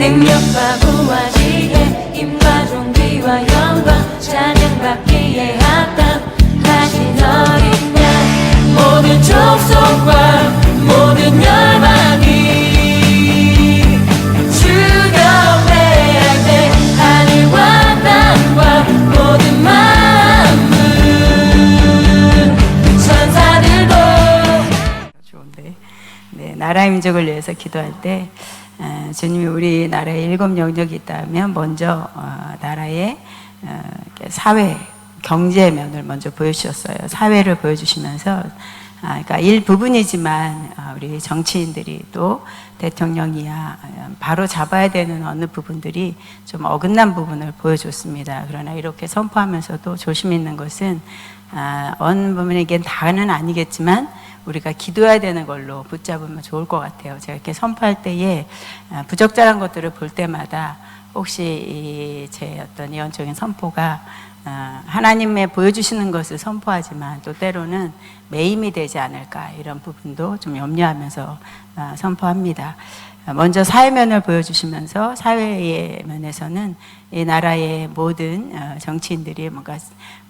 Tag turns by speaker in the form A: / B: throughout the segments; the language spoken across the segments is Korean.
A: 능력과 부와 지혜 힘과 존귀와 영광 찬양받기에 합당하신 어린 양 모든 족속과 모든
B: 좋은데. 네, 나라의 민족을 위해서 기도할 때 어, 주님이 우리 나라에 일곱 영역이 있다면 먼저 어, 나라의 어, 사회 경제 면을 먼저 보여주셨어요. 사회를 보여주시면서 아, 그러니까 일부분이지만 아, 우리 정치인들이 또 대통령이야 어, 바로 잡아야 되는 어느 부분들이 좀 어긋난 부분을 보여줬습니다. 그러나 이렇게 선포하면서도 조심 있는 것은 아, 어느 부분에겐 다는 아니겠지만 우리가 기도해야 되는 걸로 붙잡으면 좋을 것 같아요. 제가 이렇게 선포할 때에 아, 부적절한 것들을 볼 때마다 혹시 이제 어떤 예언적인 선포가 아, 하나님의 보여주시는 것을 선포하지만 또 때로는 매임이 되지 않을까 이런 부분도 좀 염려하면서 아, 선포합니다. 아, 먼저 사회면을 보여주시면서 사회의 면에서는 이 나라의 모든 어, 정치인들이 뭔가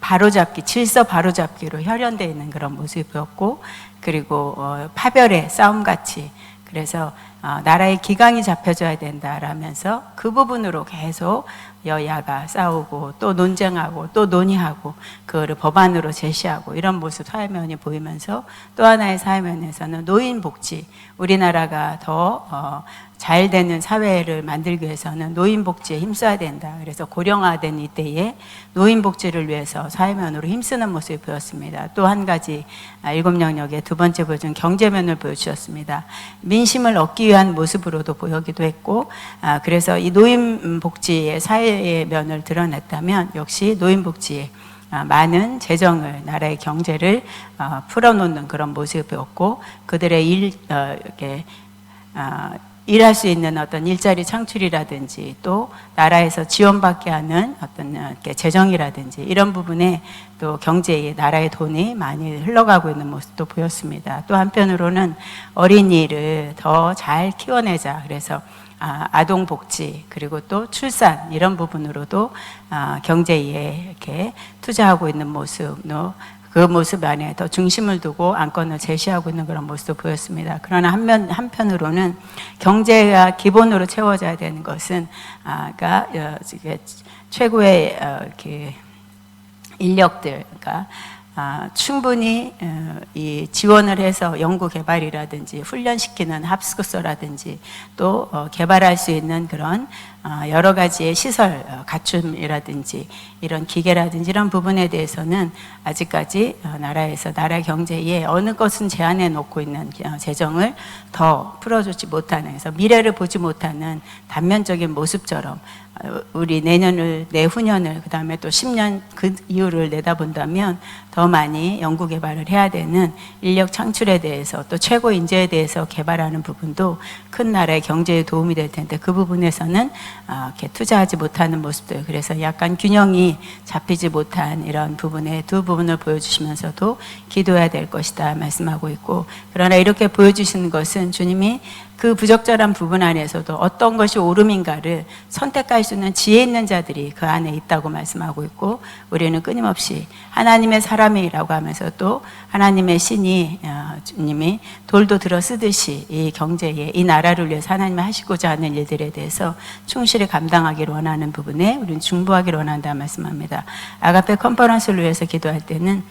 B: 바로잡기, 질서 바로잡기로 혈연되어 있는 그런 모습이 보였고, 그리고 어, 파별의 싸움같이 그래서 어, 나라의 기강이 잡혀져야 된다라면서 그 부분으로 계속 여야가 싸우고 또 논쟁하고 또 논의하고 그거를 법안으로 제시하고 이런 모습 사회면이 보이면서 또 하나의 사회면에서는 노인 복지 우리나라가 더 어, 잘 되는 사회를 만들기 위해서는 노인 복지에 힘써야 된다. 그래서 고령화된 이때에 노인 복지를 위해서 사회면으로 힘쓰는 모습이 보였습니다. 또 한 가지 아, 일곱 영역의 두 번째 보여준 경제면을 보여주셨습니다. 민심을 얻기 위한 모습으로도 보여기도 했고, 아, 그래서 이 노인 복지의 사회의 면을 드러냈다면 역시 노인 복지에 아, 많은 재정을 나라의 경제를 어, 풀어놓는 그런 모습이 보였고 그들의 일 어, 이렇게 아, 일할 수 있는 어떤 일자리 창출이라든지 또 나라에서 지원받게 하는 어떤 이렇게 재정이라든지 이런 부분에 또 경제에 나라의 돈이 많이 흘러가고 있는 모습도 보였습니다. 또 한편으로는 어린이를 더 잘 키워내자 그래서 아, 아동 복지 그리고 또 출산 이런 부분으로도 아, 경제에 이렇게 투자하고 있는 모습도 그 모습 안에 더 중심을 두고 안건을 제시하고 있는 그런 모습도 보였습니다. 그러나 한면 한편으로는 경제가 기본으로 채워져야 되는 것은 아가 어, 이게 최고의 어, 이렇게 인력들, 그러니까 아, 충분히 어, 이 지원을 해서 연구 개발이라든지 훈련시키는 합숙소라든지 또 어, 개발할 수 있는 그런 어, 여러 가지의 시설 어, 갖춤이라든지 이런 기계라든지 이런 부분에 대해서는 아직까지 어, 나라에서 나라 경제에 어느 것은 제한해 놓고 있는 어, 재정을 더 풀어주지 못하는 그래서 미래를 보지 못하는 단면적인 모습처럼 어, 우리 내년을 내후년을 그다음에 또 10년 그 이후를 내다본다면 더 많이 연구 개발을 해야 되는 인력 창출에 대해서 또 최고 인재에 대해서 개발하는 부분도 큰 나라의 경제에 도움이 될 텐데 그 부분에서는 아, 이렇게 투자하지 못하는 모습들 그래서 약간 균형이 잡히지 못한 이런 부분에 두 부분을 보여주시면서도 기도해야 될 것이다 말씀하고 있고 그러나 이렇게 보여주시는 것은 주님이 그 부적절한 부분 안에서도 어떤 것이 옳음인가를 선택할 수 있는 지혜 있는 자들이 그 안에 있다고 말씀하고 있고 우리는 끊임없이 하나님의 사람이라고 하면서 또 하나님의 신이 어, 주님이 돌도 들어 쓰듯이 이 경제에 이 나라를 위해서 하나님이 하시고자 하는 일들에 대해서 충실히 감당하기를 원하는 부분에 우리는 중보하기를 원한다 말씀합니다. 아가페 컨퍼런스를 위해서 기도할 때는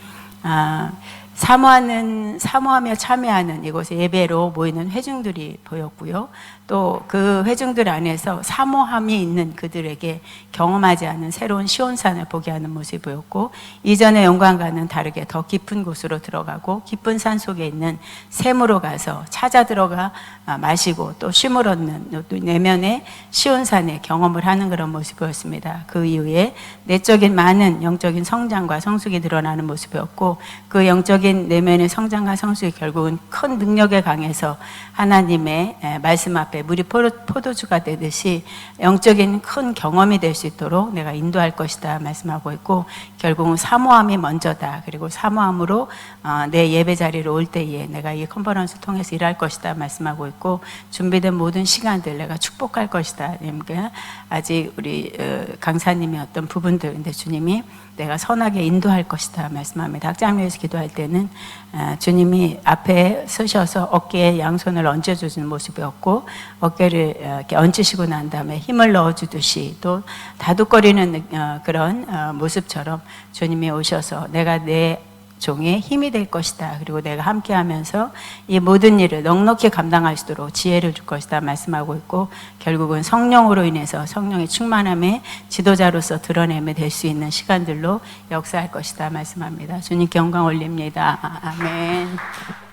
B: 아, 사모하는 사모하며 참여하는 이곳에 예배로 모이는 회중들이 보였고요. 또 그 회중들 안에서 사모함이 있는 그들에게 경험하지 않은 새로운 시온산을 보게 하는 모습이 보였고 이전의 영광과는 다르게 더 깊은 곳으로 들어가고 깊은 산 속에 있는 샘으로 가서 찾아 들어가 아, 마시고 또 쉼을 얻는 또 내면의 시온산의 경험을 하는 그런 모습이 보였습니다. 그 이후에 내적인 많은 영적인 성장과 성숙이 드러나는 모습이었고 그 영적인 내면의 성장과 성숙이 결국은 큰 능력에 강해서 하나님의 에, 말씀 앞에 물이 포도- 포도주가 되듯이 영적인 큰 경험이 될 수 있도록 내가 인도할 것이다 말씀하고 있고 결국은 사모함이 먼저다. 그리고 사모함으로 어, 내 예배 자리로 올 때에 내가 이 컨퍼런스 통해서 일할 것이다 말씀하고 있고 준비된 모든 시간들 내가 축복할 것이다. 그러니까 아직 우리 어, 강사님의 어떤 부분들 근데 주님이 내가 선하게 인도할 것이다 말씀합니다. 학장면에서 기도할 때는 어, 주님이 앞에 서셔서 어깨에 양손을 얹어주는 모습이었고 어깨를 어, 이렇게 얹으시고 난 다음에 힘을 넣어주듯이 또 다독거리는 어, 그런 어, 모습처럼 주님이 오셔서 내가 내 종의 힘이 될 것이다. 그리고 내가 함께 하면서 이 모든 일을 넉넉히 감당할 수 있도록 지혜를 줄 것이다. 말씀하고 있고, 결국은 성령으로 인해서 성령의 충만함에 지도자로서 드러내게 될수 있는 시간들로 역사할 것이다. 말씀합니다. 주님께 영광 올립니다. 아멘.